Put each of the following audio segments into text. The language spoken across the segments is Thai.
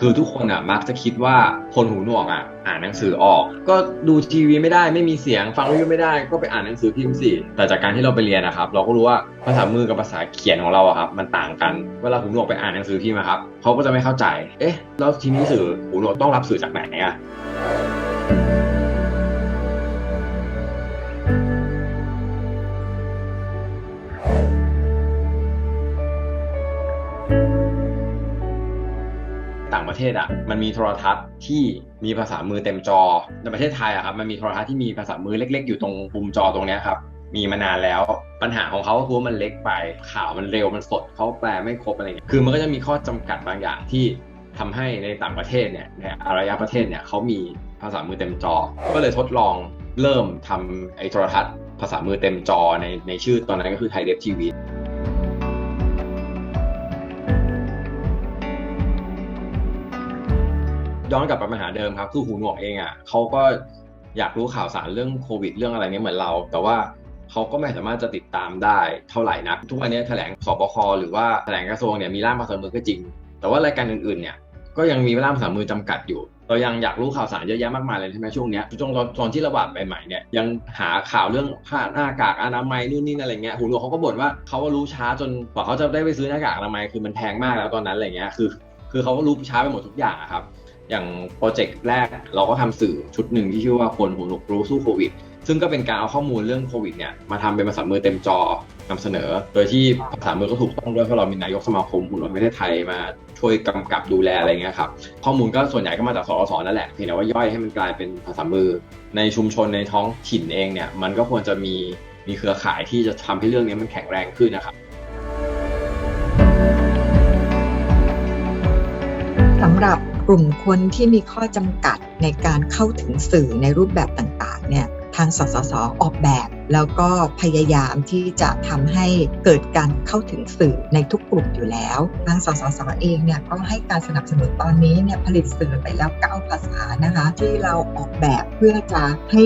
คือทุกคนอะมักจะคิดว่าคนหูหนวกอะ อ่านหนังสือออก ก็ดูทีวีไม่ได้ไม่มีเสียงฟังวิทยุไม่ได้ก็ไปอ่านหนังสือพิมพ์สิแต่จากการที่เราไปเรียนนะครับ เราก็รู้ว่าภาษามือกับภาษาเขียนของเราอะครับ มันต่างกันเวลาหูหนวกไปอ่านหนังสือพิมพ์ครับเขาก็จะไม่เข้าใจ เอ๊ะแล้วทีนี้สื่อหูหนวกต้องรับสื่อจากไหนอะ ต่างประเทศอะมันมีโทรทัศน์ที่มีภาษามือเต็มจอในประเทศไทยอะครับมันมีโทรทัศน์ที่มีภาษามือเล็ก ๆ อยู่ตรงมุมจอตรงเนี้ยครับมีมานานแล้วปัญหาของเขาก็คือมันเล็กไปข่าวมันเร็วมันสดเขาแปลไม่ครบอะไรเงี้ยคือมันก็จะมีข้อจำกัดบางอย่างที่ทำให้ในต่างประเทศเนี่ยในอารยประเทศเนี่ยเขามีภาษามือเต็มจอ ก็เลยทดลองเริ่มทำไอ้โทรทัศน์ ภาษามือเต็มจอในในชื่อตอนนั้นก็คือไทยเดฟทีวี ย้อนกลับไปปัญหาเดิมครับคือหูหนวกเองอะเขาก็อยากรู้ข่าวสารเรื่องโควิด เรื่องอะไรเนี้ยเหมือนเรา แต่ว่าเขาก็ไม่สามารถจะติดตามได้เท่าไหร่นัก ทุกวันนี้แถลงสบคหรือว่าแถลงกระทรวงเนี่ยมีร่ามภาษามือก็จริง แต่ว่ารายการอื่นๆเนี่ยก็ยังมีร่ามภาษามือจำกัดอยู่ เรายังอยากรู้ข่าวสารเยอะแยะมากมายเลยใช่ไหมช่วงเนี้ยช่วงตอนตอนที่ระบาดใหม่ๆเนี่ยยังหาข่าวเรื่องผ้าหน้ากากอนามัยนู่นนี่อะไรเงี้ยหูหนวกเขาก็บ่นว่าเขารู้ช้าจนกว่าเขาจะได้ไปซื้อหน้ากากอนามัยคือมันแพงมากแล้วตอนนั้นอะไรเงี้ยคือ คือเขาก็รู้ช้าไปหมดทุกอย่างครับ อย่างโปรเจกต์แรกเราก็ทำสื่อชุดหนึ่งที่ชื่อว่าคนหูหนวกรู้สู้โควิด ซึ่งก็เป็นการเอาข้อมูลเรื่องโควิดเนี่ยมาทำเป็นภาษามือเต็มจอนำเสนอ โดยที่ภาษามือก็ถูกต้องด้วยเพราะเรามีนายกสมาคมหูหนวกประเทศไทยมาช่วยกำกับดูแลอะไรเงี้ยครับข้อมูลก็ส่วนใหญ่ก็มาจากสสนั่นแหละเพียงแต่ว่าย่อยให้มันกลายเป็นภาษามือ ในชุมชนในท้องถิ่นเองเนี่ยมันก็ควรจะมีมีเครือข่ายที่จะทำให้เรื่องนี้มันแข็งแรงขึ้นนะครับสำหรับ กลุ่มคนที่มีข้อจำกัดในการเข้าถึงสื่อในรูปแบบต่างๆเนี่ยทางสสสออกแบบ แล้วก็พยายามที่จะทำให้เกิดการเข้าถึงสื่อในทุกกลุ่มอยู่แล้ว ทางสสสเองเนี่ยก็ให้การสนับสนุนตอนนี้เนี่ยผลิตสื่อไปแล้ว 9 ภาษานะคะ ที่เราออกแบบเพื่อจะให้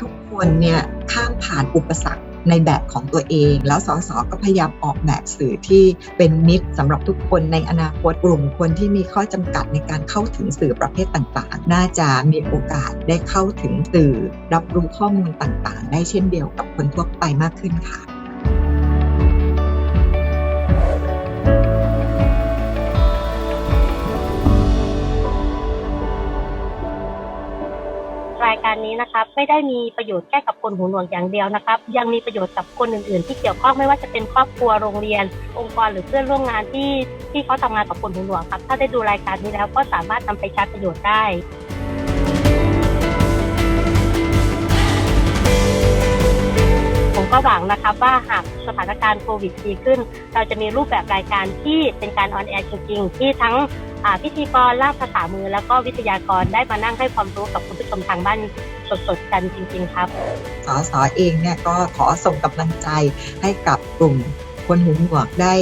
ทุกคนเนี่ยข้ามผ่านอุปสรรค ในแบบของตัวเอง แล้วสสก็พยายามออกแบบสื่อที่เป็นมิตรสำหรับทุกคนในอนาคตกลุ่มคนที่มีข้อจำกัดในการเข้าถึงสื่อประเภทต่างๆ น่าจะมีโอกาสได้เข้าถึงสื่อ รับรู้ข้อมูลต่างๆ ได้เช่นเดียวกับคนทั่วไปมากขึ้นค่ะ การนี้นะครับไม่ได้มีประโยชน์แค่กับคนหูหนวกอย่างเดียวนะครับ ยังมีประโยชน์กับคนอื่น ๆ ที่เกี่ยวข้องไม่ว่าจะเป็นครอบครัวโรงเรียน องค์กรหรือเพื่อนร่วมงานที่ที่เขาทำงานกับคนหูหนวกครับ ถ้าได้ดูรายการนี้แล้วก็สามารถนำไปใช้ประโยชน์ได้ ก็หวังนะครับว่าหากสถานการณ์โควิดดีขึ้น เราจะมีรูปแบบรายการที่เป็นการออนแอร์จริงๆ ที่ทั้งพิธีกรล่ามภาษามือ แล้วก็วิทยากรได้มานั่งให้ความรู้กับคุณผู้ชมทางบ้านสดๆกันจริง ๆ ครับสสเองเนี่ยก็ขอส่งกำลังใจให้กับกลุ่มคนหูหนวกได้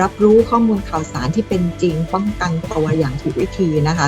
รับรู้ข้อมูลข่าวสารที่เป็นจริงป้องกันตัวอย่างถูกวิธีนะคะ